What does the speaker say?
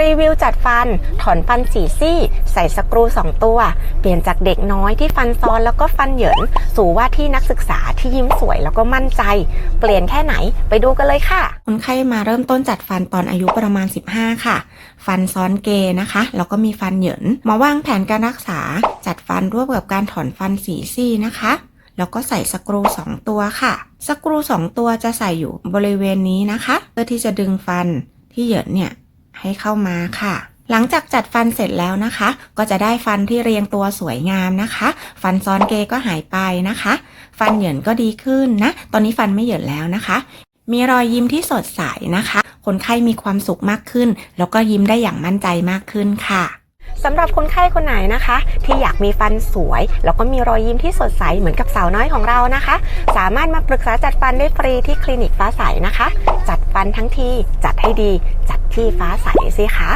รีวิวจัดฟัน ถอนฟันสีซี่ ใส่สกรู 2 ตัว เปลี่ยนจากเด็กน้อยที่ฟันซ้อนแล้วก็ฟันเหยิน สู่ว่าที่นักศึกษาที่ยิ้มสวยแล้วก็มั่นใจ เปลี่ยนแค่ไหนไปดูกันเลยค่ะ คนไข้มาเริ่มต้นจัดฟันตอนอายุประมาณ 15 ค่ะ ฟันซ้อนเกนะคะ แล้วก็มีฟันเหยิน มาวางแผนการรักษาจัดฟันร่วมกับการถอนฟันสีซี่นะคะแล้วก็ใส่สกรู 2 ตัวค่ะ สกรู 2 ตัวจะใส่อยู่บริเวณนี้นะคะ เพื่อที่จะดึงฟันที่เหยินเนี่ย ให้เข้ามาค่ะ หลังจากจัดฟันเสร็จแล้วนะคะ ก็จะได้ฟันที่เรียงตัวสวยงามนะคะ ฟันซ้อนเกก็หายไปนะคะ ฟันเหยินก็ดีขึ้นนะ ตอนนี้ฟันไม่เหยินแล้วนะคะ มีรอยยิ้มที่สดใสนะคะ คนไข้มีความสุขมากขึ้น แล้วก็ยิ้มได้อย่างมั่นใจมากขึ้นค่ะ สำหรับคนไข้คนไหนนะคะ ที่อยากมีฟันสวย แล้วก็มีรอยยิ้มที่สดใสเหมือนกับสาวน้อยของเรานะคะ สามารถมาปรึกษาจัดฟันได้ฟรีที่คลินิกฟ้าใสนะคะ จัดฟันทั้งทีจัดให้ดี จัดที่ฟ้าใสสิคะ